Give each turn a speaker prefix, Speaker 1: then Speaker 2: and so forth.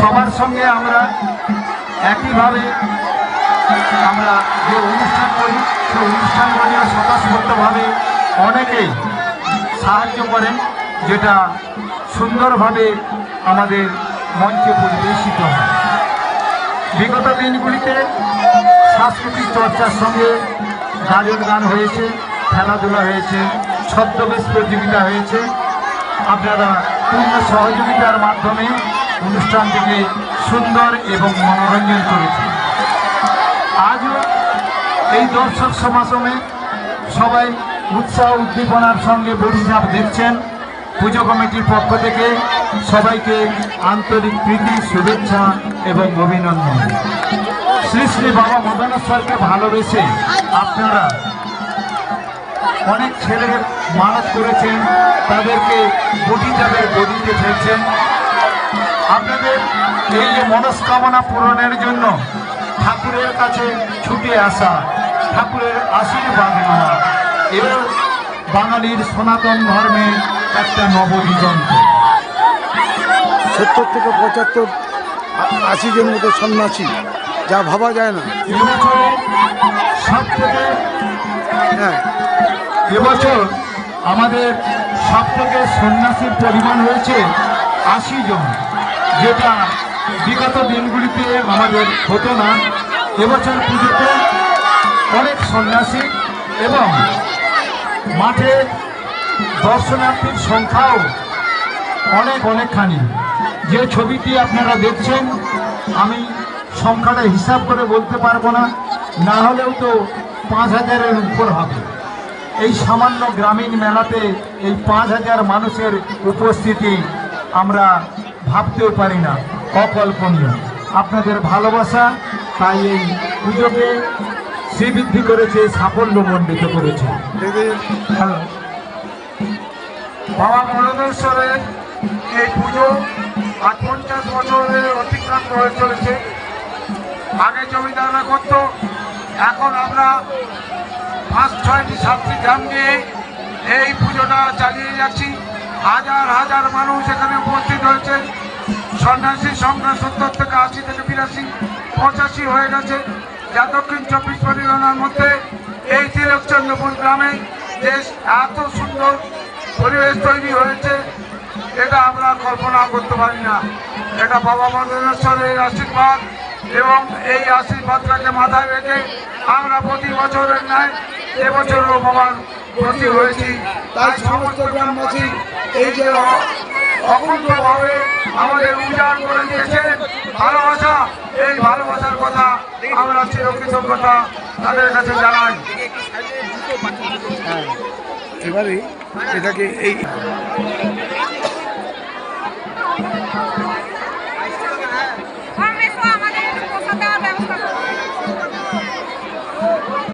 Speaker 1: সবার সঙ্গে আমরা একইভাবে আমরা যে অনুষ্ঠান করি, সেই অনুষ্ঠানগুলিও স্বতঃস্ফূর্তভাবে অনেকেই সাহায্য করেন, যেটা সুন্দরভাবে আমাদের মঞ্চে পরিবেশিত হয়। বিগত দিনগুলিতে সাংস্কৃতিক চর্চার সঙ্গে গাজন গান হয়েছে, খেলাধুলা হয়েছে, ছদ্মবেশ প্রতিযোগিতা হয়েছে। আপনারা পূর্ণ সহযোগিতার মাধ্যমে অনুষ্ঠানটিকে সুন্দর এবং মনোরঞ্জন করেছে। আজও এই দর্শক সমাগমে সবাই উৎসাহ উদ্দীপনার সঙ্গে বড়িঝাঁপ দেখছেন। পুজো কমিটির পক্ষ থেকে সবাইকে আন্তরিক প্রীতি, শুভেচ্ছা এবং অভিনন্দন। শ্রী শ্রী বাবা মদনেশ্বরকে ভালোবেসে আপনারা অনেক ছেলের মানত করেছেন, তাদেরকে বটি যাদের গদিতে ফেলছেন। আপনাদের এই যে মনস্কামনা পূরণের জন্য ঠাকুরের কাছে ছুটে আসা ঠাকুরের আশীর্বাদ নেওয়া এও বাঙালির সনাতন ধর্মে একটা নবদিগন্ত।
Speaker 2: সত্তর থেকে পঁচাত্তর আশি জন মতো সন্ন্যাসী যা ভাবা যায় না।
Speaker 1: এবছরে সব থেকে
Speaker 2: হ্যাঁ।
Speaker 1: এবছর আমাদের সব থেকে সন্ন্যাসীর পরিমাণ হয়েছে আশি জন। যেটা বিগত দিনগুলিতে আমাদের হতো না, এবছর পুজোতে অনেক সন্ন্যাসী এবং মাঠে দর্শনার্থীর সংখ্যাও অনেক অনেকখানি। যে ছবিটি আপনারা দেখছেন, আমি সংখ্যাটা হিসাব করে বলতে পারব না না হলেও তো পাঁচ হাজারের উপর হবে। এই সামান্য গ্রামীণ মেলাতে এই পাঁচ হাজার মানুষের উপস্থিতি আমরা ভাবতেও পারি না, অকল্পনীয়। আপনাদের ভালোবাসা, তাই এই পুজোকে শ্রীবৃদ্ধি করেছে, সাফল্য সাফল্যমণ্ডিত করেছে। বাবা মরণেশ্বরের এই পুজো আজ পঞ্চাশ বছরের অতিক্রান্ত হয়ে চলেছে। আগে জমিদাররা করত, এখন আমরা পাঁচ, ছয়টি, সাতটি গ্রাম নিয়ে এই পুজোটা চালিয়ে যাচ্ছি। হাজার হাজার মানুষ এখানে উপস্থিত হয়েছে। সন্ন্যাসী সংখ্যা সত্তর থেকে আশি থেকে বিরাশি পঁচাশি হয়ে গেছে। যা দক্ষিণ চব্বিশ পরগনার মধ্যে এই তিলকচন্দ্রপুর গ্রামে যে এত সুন্দর পরিবেশ তৈরি হয়েছে এটা আমরা কল্পনা করতে পারি না। এটা বাবা মন্দিরেশ্বরের আশীর্বাদ এবং এই আশীর্বাদটাকে মাথায় রেখে আমরা প্রতি বছরের ন্যায় এবছরও বাবার প্রতি হয়েছি।
Speaker 2: তাই সমস্ত গ্রামবাসী
Speaker 1: এই যে অকুণ্ঠভাবে আমাদের উজাড় করে দিয়েছেন ভালোবাসা। এই ভালোবাসার কথা আমরা চিরকৃতজ্ঞতা তাদের কাছে জানাই।
Speaker 2: এবারে এটাকে এই আমাদের ব্যবস্থা